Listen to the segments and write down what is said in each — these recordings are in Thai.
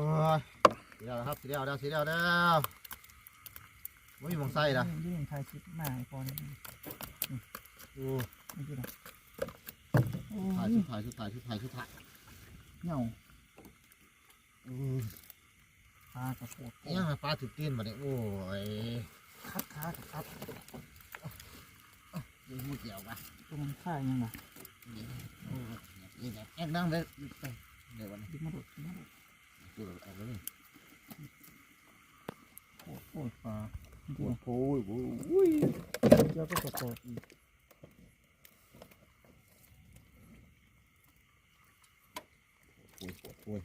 อ้ยสีเดียวนะครับสีเดียวเดียวสีเดียวเดียวไม่มีหมองไส้ละยื่นถ่ายคลิปมาให้พอนี่โอ้ไม่ใช่หรอโอ้ถ่ายยชุดถ่ายชุดถ่ายชุดถ่ายชุดถ่ายเหงาอือปลากระโปดอิหยังล่ะปลาถือตีนมาเนี่ยโอ้ยคัดขากับคัดยังพูดเกี่ยวปะตัวมันค่ายยังไงโอ้ยนี่ไงแอกดังเลยเดี๋ยววันนี้ดึงมาโดดดึงมาโเดตัวเอาไปเลยโอ้โหปลาจริงโอ้โหโอ้ยเจ้าก็กระโปดอีกโอ้ยโอ้ย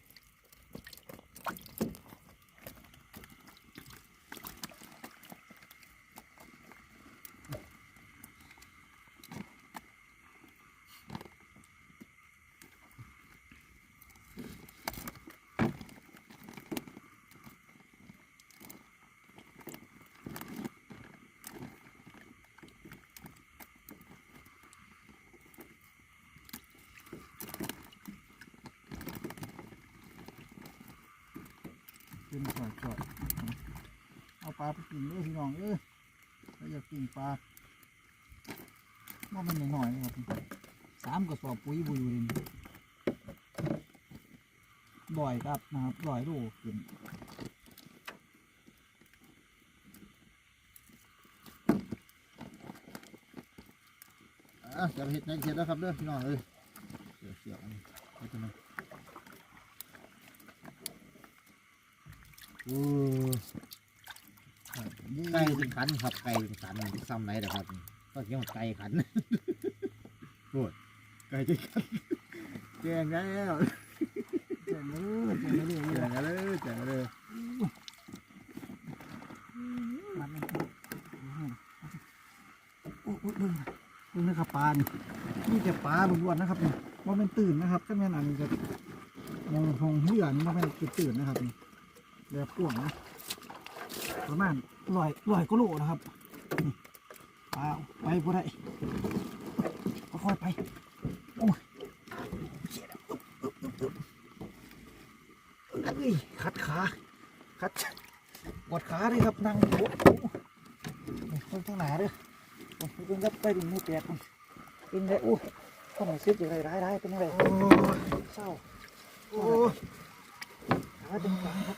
ขึ้นจอดจอดเอาปลาไปกินเลยพี่น้องเอ้ยเราอยากกินปลาว่ามันหน่อยๆนะครับสามกระสอบปุ๋ยบุยเลยบ่อยครับนะครับบ่อยโลขึ้นอะจะไปเห็ดในเห็ดแล้วครับเด้อพี่น้องเอ้ยเสียวเสียวอันนี้ไปทำไม อ้ยไก่เป็นขันครับไก่เป็นขันซ้ำไหนเด้อครับก็เกี่ยวกับไก่ขันโอ้ยไก่ที่ขันแจงแล้วเจ๋งเลยเจ๋งเลยแจงแล้วเลยแจงแล้วเลยมันโอ้โหเบิ่งเบิ่งนะครับปลานี่นี่แต่ปลาล้วนๆนะครับนี่ว่ามันตื่นนะครับก็แม่นอันนี้จะมองหงเหื่อนว่ามันตื่นนะครับนี่ แบบพ่วงนะประมาณร้อยร้อยกิโลนะครับนี่ปลาไปบ่ได้ค่อยๆไปโอ้ยเชี่ยแล้วอึ๊บอึ๊บอึ๊บอึ๊บเอ้ยขัดขาขัดปวดขาเลยครับนั่งโอ้โหคนข้างหน้าเด้อโอ้ยเป็นกับไปดึงมือแตกมันเป็นไงโอ้ต้องมาซื้ออย่างไรร้ายร้ายเป็นยังไงโอ้ยเศร้าโอ้ยขาดึงหลังครับ